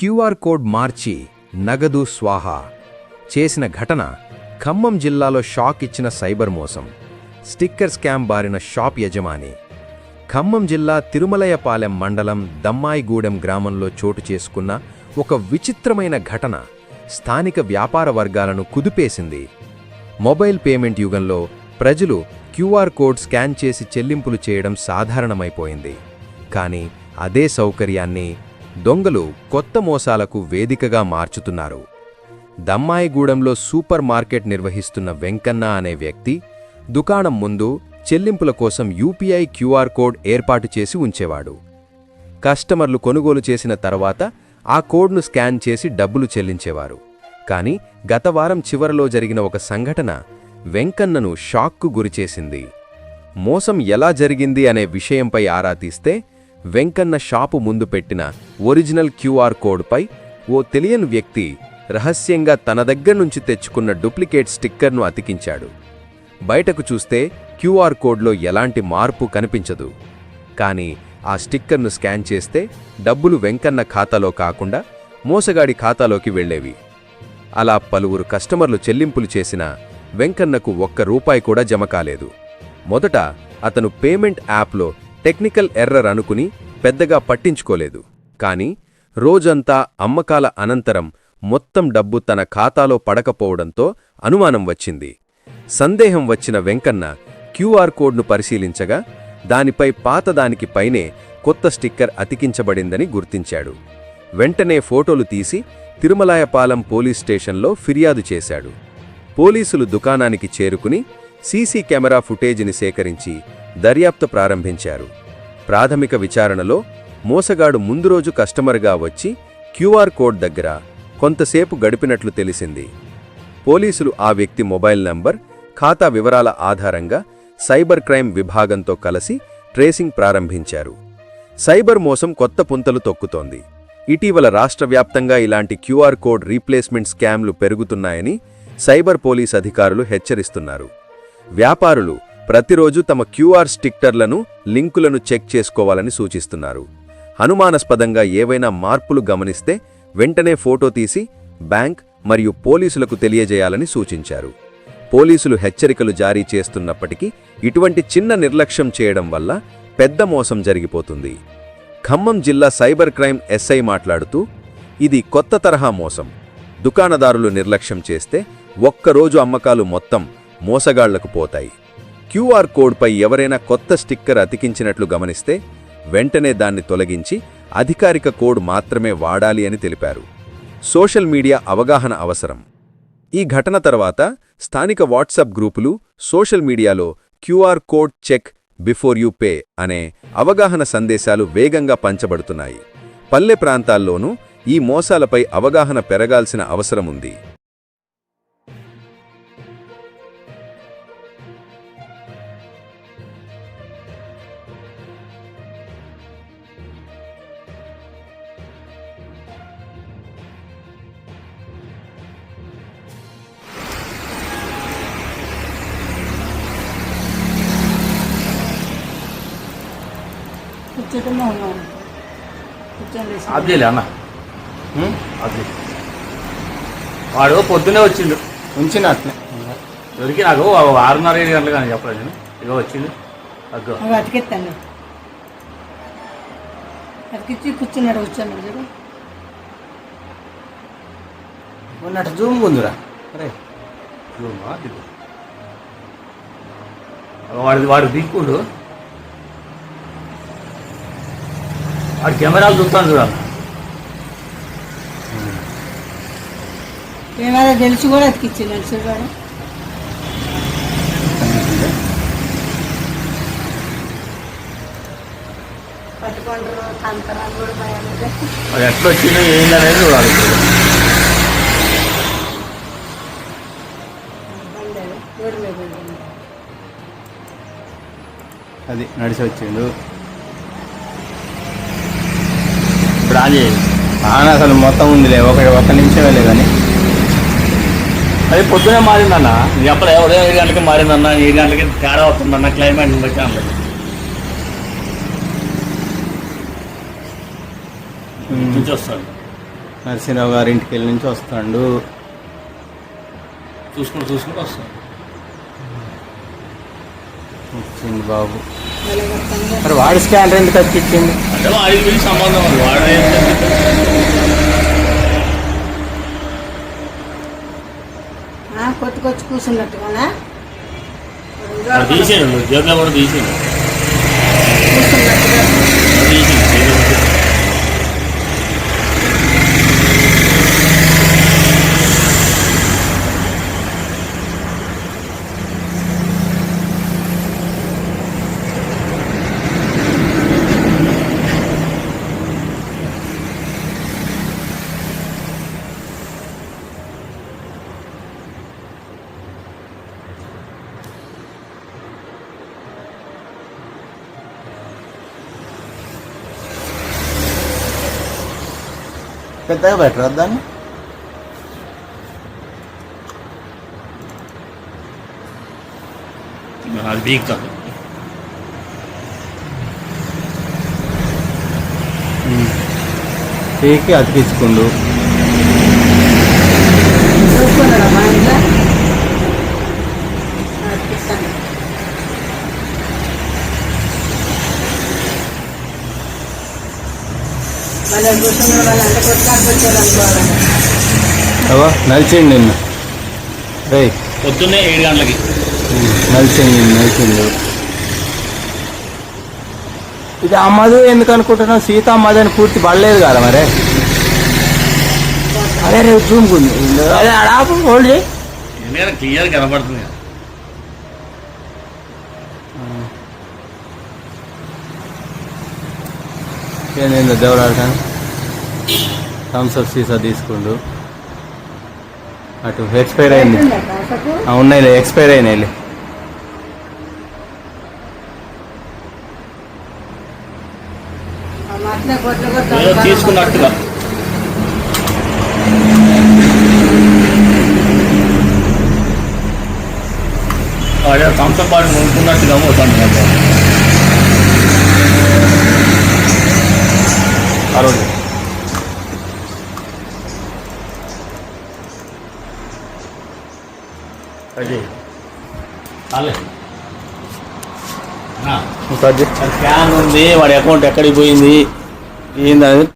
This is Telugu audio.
క్యూఆర్ కోడ్ మార్చి నగదు స్వాహా చేసిన ఘటన ఖమ్మం జిల్లాలో షాక్ ఇచ్చిన సైబర్ మోసం. స్టిక్కర్ స్కామ్ బారిన షాప్ యజమాని. ఖమ్మం జిల్లా తిరుమలయపాలెం మండలం దమ్మాయిగూడెం గ్రామంలో చోటు చేసుకున్న ఒక విచిత్రమైన ఘటన స్థానిక వ్యాపార వర్గాలను కుదిపేసింది. మొబైల్ పేమెంట్ యుగంలో ప్రజలు క్యూఆర్ కోడ్ స్కాన్ చేసి చెల్లింపులు చేయడం సాధారణమైపోయింది. కానీ అదే సౌకర్యాన్ని దొంగలు కొత్త మోసాలకు వేదికగా మార్చుతున్నారు. దమ్మాయిగూడెంలో సూపర్ మార్కెట్ నిర్వహిస్తున్న వెంకన్న అనే వ్యక్తి దుకాణం ముందు చెల్లింపుల కోసం యూపీఐ క్యూఆర్ కోడ్ ఏర్పాటు చేసి ఉంచేవాడు. కస్టమర్లు కొనుగోలు చేసిన తర్వాత ఆ కోడ్ను స్కాన్ చేసి డబ్బులు చెల్లించేవారు. కానీ గత వారం చివరలో జరిగిన ఒక సంఘటన వెంకన్నను షాక్కు గురిచేసింది. మోసం ఎలా జరిగింది అనే విషయంపై ఆరా తీస్తే వెంకన్న షాపు ముందు పెట్టిన ఒరిజినల్ క్యూఆర్ కోడ్పై ఓ తెలియని వ్యక్తి రహస్యంగా తన దగ్గర నుంచి తెచ్చుకున్న డూప్లికేట్ స్టిక్కర్ను అతికించాడు. బయటకు చూస్తే క్యూఆర్ కోడ్లో ఎలాంటి మార్పు కనిపించదు. కానీ ఆ స్టిక్కర్ను స్కాన్ చేస్తే డబ్బులు వెంకన్న ఖాతాలో కాకుండా మోసగాడి ఖాతాలోకి వెళ్ళేవి. అలా పలువురు కస్టమర్లు చెల్లింపులు చేసినా వెంకన్నకు ఒక్క రూపాయి కూడా జమ కాలేదు. మొదట అతను పేమెంట్ యాప్లో టెక్నికల్ ఎర్రర్ అనుకుని పెద్దగా పట్టించుకోలేదు. కాని రోజంతా అమ్మకాల అనంతరం మొత్తం డబ్బు తన ఖాతాలో పడకపోవడంతో అనుమానం వచ్చింది. సందేహం వచ్చిన వెంకన్న క్యూఆర్ కోడ్ను పరిశీలించగా దానిపై పాతదానికి పైనే కొత్త స్టిక్కర్ అతికించబడిందని గుర్తించాడు. వెంటనే ఫోటోలు తీసి తిరుమలాయపాలెం పోలీస్ స్టేషన్లో ఫిర్యాదు చేశాడు. పోలీసులు దుకాణానికి చేరుకుని సీసీ కెమెరా ఫుటేజీని సేకరించి దర్యాప్తు ప్రారంభించారు. ప్రాథమిక విచారణలో మోసగాడు ముందు రోజు కస్టమర్గా వచ్చి క్యూఆర్ కోడ్ దగ్గర కొంతసేపు గడిపినట్లు తెలిసింది. పోలీసులు ఆ వ్యక్తి మొబైల్ నంబర్ ఖాతా వివరాల ఆధారంగా సైబర్ క్రైమ్ విభాగంతో కలిసి ట్రేసింగ్ ప్రారంభించారు. సైబర్ మోసం కొత్త పుంతలు తొక్కుతోంది. ఇటీవల రాష్ట్ర వ్యాప్తంగా ఇలాంటి క్యూఆర్ కోడ్ రీప్లేస్మెంట్ స్కామ్లు పెరుగుతున్నాయని సైబర్ పోలీస్ అధికారులు హెచ్చరిస్తున్నారు. వ్యాపారులు ప్రతిరోజు తమ క్యూఆర్ స్టిక్టర్లను లింకులను చెక్ చేసుకోవాలని సూచిస్తున్నారు. అనుమానాస్పదంగా ఏవైనా మార్పులు గమనిస్తే వెంటనే ఫోటో తీసి బ్యాంక్ మరియు పోలీసులకు తెలియజేయాలని సూచించారు. పోలీసులు హెచ్చరికలు జారీ చేస్తున్నప్పటికీ ఇటువంటి చిన్న నిర్లక్ష్యం చేయడం వల్ల పెద్ద మోసం జరిగిపోతుంది. ఖమ్మం జిల్లా సైబర్ క్రైమ్ ఎస్ఐ మాట్లాడుతూ ఇది కొత్త తరహా మోసం. దుకాణదారులు నిర్లక్ష్యం చేస్తే ఒక్కరోజు అమ్మకాలు మొత్తం మోసగాళ్ళకు పోతాయి. క్యూఆర్ కోడ్పై ఎవరైనా కొత్త స్టిక్కర్ అతికించినట్లు గమనిస్తే వెంటనే దాన్ని తొలగించి అధికారిక కోడ్ మాత్రమే వాడాలి అని తెలిపారు. సోషల్ మీడియా అవగాహన అవసరం. ఈ ఘటన తర్వాత స్థానిక వాట్సాప్ గ్రూపులు సోషల్ మీడియాలో QR code check before you pay అనే అవగాహన సందేశాలు వేగంగా పంచబడుతున్నాయి. పల్లె ప్రాంతాల్లోనూ ఈ మోసాలపై అవగాహన పెరగాల్సిన అవసరముంది కూర్చోటమే ఉన్నాను ఆఫ్ చేయలే అన్న. ఆఫ్. వాడు పొద్దునే వచ్చిండు. ఉంచిన అట్లే దొరికి నాకు ఆరున్నర ఏడు గంటలు కానీ చెప్పలేదు నేను. ఇగో వచ్చిండు. అగ్గో అతికెత్తాను. అతికిచ్చి కూర్చున్నాడు కూర్చున్నాడు చూడు. ఉన్నట్టు జూమ్ ఉందిరా. అరే. ఇదిగోమ్మా, ఇదిగో. వాడు వాడు దిక్కుండు. వాడు కెమెరాలు చూస్తాను చూడాలి ఏమైనా తెలిసి కూడా తంతరాలు కూడా భయం వాడు ఎట్లా వచ్చిందో ఏందనేది చూడాలి. అది నడిచి వచ్చిండు. ఆన్ చేయండి. ఆన అసలు మొత్తం ఉందిలే ఒక ఒక్క నిమిషం వెళ్ళే కానీ. అది పొద్దునే మారిందన్న. చెప్పలే ఉదయం ఏడు గంటలకి మారిందన్న ఏడు గంటలకి తేడా వస్తుందన్న క్లైమేట్ బట్టి నుంచి వస్తాడు. నరసింహరావు గారి ఇంటికి వెళ్ళి నుంచి వస్తాడు. చూసుకుంటూ చూసుకుంటూ వస్తాం వచ్చింది బాబు. మరి వాడి స్కానర్ ఎందుకు అతికిచ్చింది అంటే వాడికి సంబంధం వాడు కొట్టుకొచ్చి కూర్చున్నట్టుగానా తీసేయండి. జేబులో కూడా తీసేయండి. కూర్చున్నట్టుగా పెద్దగా బెటర్ దాన్ని అది బీక్తాను పీకి అతికించుకుండు నలిచిండు నిన్ను. రే పొద్దున్నే ఏడు గంటలకి. నిన్ను నలిచిండు ఇది అమ్మదు ఎందుకు అనుకుంటున్నావు? సీత అమ్మది అని పూర్తి పడలేదు కదా మరే? అదే రేపు జూమ్కుంది అదే ఆడాపు హోల్డ్ చేయి. క్లియర్ కనపడుతుంది కదా. ఏందో దేవుడాడతాను థమ్స్ అప్ సీసా తీసుకుండు. అటు ఎక్స్పైర్ అయింది. ఉన్నాయిలే ఎక్స్పైర్ కొట్టాలి తీసుకున్నట్టుగా. అదే థమ్స్అప్ బాడీ కొనుక్కున్నట్టుగా పోతాను అరవై స్కాన్ ఉంది వాడి అకౌంట్ ఎక్కడికి పోయింది? ఏంది